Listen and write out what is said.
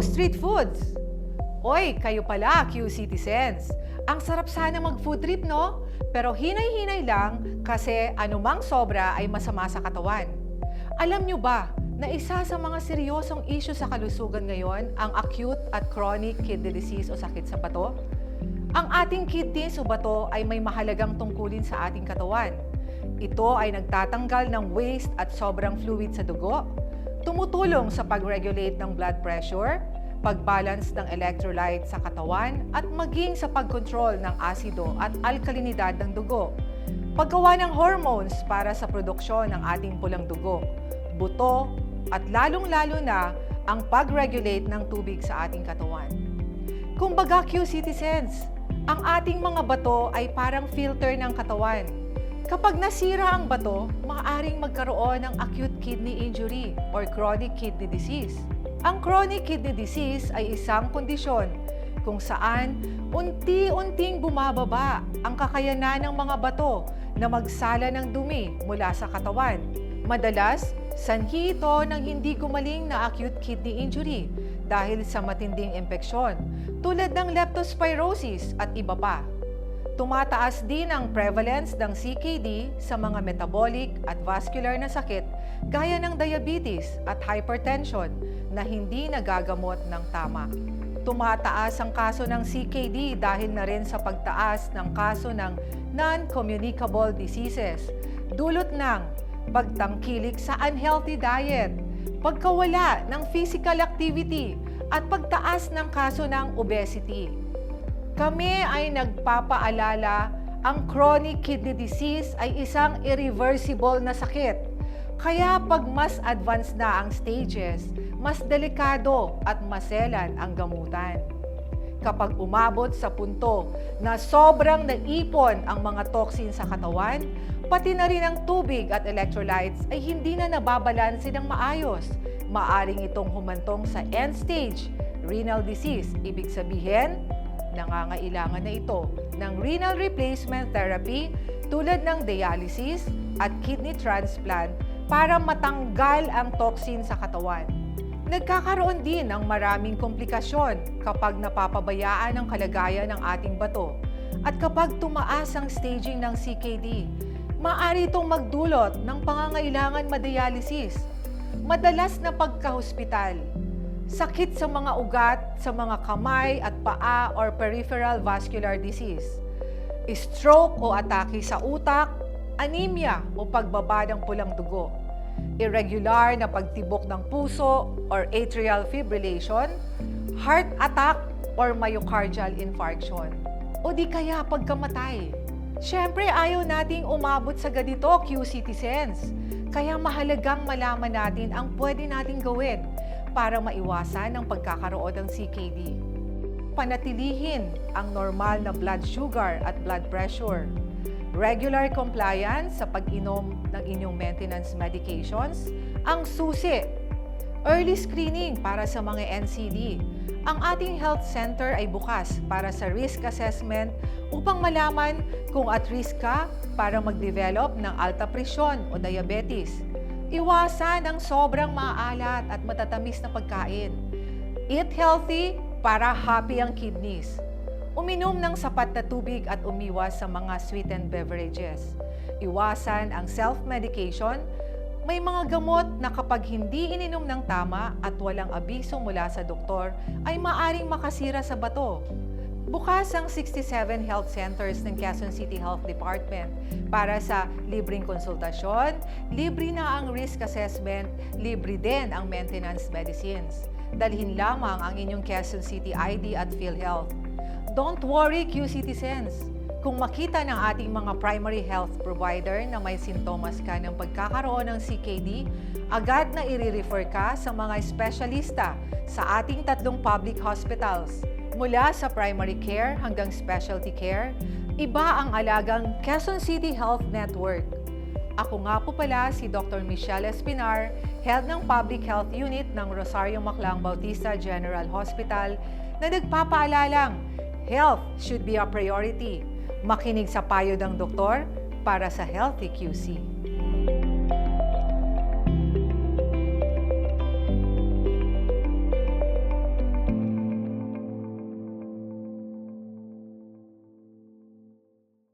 street foods! Oy, kayo pala, Q-Citizens. Ang sarap sana mag-food trip, no? Pero hinay-hinay lang kasi anumang sobra ay masama sa katawan. Alam nyo ba na isa sa mga seryosong issue sa kalusugan ngayon ang acute at chronic kidney disease o sakit sa bato? Ang ating kidneys o bato ay may mahalagang tungkulin sa ating katawan. Ito ay nagtatanggal ng waste at sobrang fluid sa dugo, tumutulong sa pag-regulate ng blood pressure, pag-balance ng electrolyte sa katawan at maging sa pag-control ng asido at alkalinidad ng dugo. Paggawa ng hormones para sa produksyon ng ating pulang dugo, buto at lalong-lalo na ang pag-regulate ng tubig sa ating katawan. Kumbaga Q-Citizens, ang ating mga bato ay parang filter ng katawan. Kapag nasira ang bato, maaaring magkaroon ng acute kidney injury or chronic kidney disease. Ang chronic kidney disease ay isang kondisyon kung saan unti-unting bumababa ang kakayanan ng mga bato na magsala ng dumi mula sa katawan. Madalas, sanhi ito ng hindi gumaling na acute kidney injury dahil sa matinding impeksyon tulad ng leptospirosis at iba pa. Tumataas din ang prevalence ng CKD sa mga metabolic at vascular na sakit gaya ng diabetes at hypertension na hindi nagagamot ng tama. Tumataas ang kaso ng CKD dahil na rin sa pagtaas ng kaso ng non-communicable diseases, dulot ng pagtangkilik sa unhealthy diet, pagkawala ng physical activity, at pagtaas ng kaso ng obesity. Kami ay nagpapaalala ang chronic kidney disease ay isang irreversible na sakit. Kaya pag mas advanced na ang stages, mas delikado at maselan ang gamutan. Kapag umabot sa punto na sobrang naipon ang mga toxin sa katawan, pati na rin ang tubig at electrolytes ay hindi na nababalansin ng maayos. Maaring itong humantong sa end stage, renal disease. Ibig sabihin, nangangailangan na ito ng renal replacement therapy tulad ng dialysis at kidney transplant para matanggal ang toxin sa katawan. Nagkakaroon din ng maraming komplikasyon kapag napapabayaan ang kalagayan ng ating bato at kapag tumaas ang staging ng CKD. Maaari itong magdulot ng pangangailangan madialysis, madalas na pagkahospital, sakit sa mga ugat, sa mga kamay at paa or peripheral vascular disease, stroke o atake sa utak, anemia o pagbaba ng pulang dugo, irregular na pagtibok ng puso or atrial fibrillation, heart attack or myocardial infarction, o di kaya pagkamatay. Siyempre, ayaw nating umabot sa ganito, Q-Citizens. Kaya mahalagang malaman natin ang pwede nating gawin para maiwasan ang pagkakaroon ng CKD. Panatilihin ang normal na blood sugar at blood pressure. Regular compliance sa pag-inom ng inyong maintenance medications. Ang susi. Early screening para sa mga NCD. Ang ating health center ay bukas para sa risk assessment upang malaman kung at risk ka para mag-develop ng alta presyon o diabetes. Iwasan ang sobrang maalat at matatamis na pagkain. Eat healthy para happy ang kidneys. Uminom ng sapat na tubig at umiwas sa mga sweetened beverages. Iwasan ang self-medication. May mga gamot na kapag hindi ininom ng tama at walang abiso mula sa doktor ay maaring makasira sa bato. Bukas ang 67 health centers ng Quezon City Health Department para sa libreng konsultasyon, libre na ang risk assessment, libre din ang maintenance medicines. Dalhin lamang ang inyong Quezon City ID at PhilHealth. Don't worry, Q-Citizens! Kung makita ng ating mga primary health provider na may sintomas ka ng pagkakaroon ng CKD, agad na i-refer ka sa mga espesyalista sa ating tatlong public hospitals. Mula sa primary care hanggang specialty care, iba ang alagang Quezon City Health Network. Ako nga po pala si Dr. Michelle Espinar, Head ng Public Health Unit ng Rosario Maclang Bautista General Hospital na nagpapaalalang health should be a priority. Makinig sa payo ng doktor para sa Healthy QC.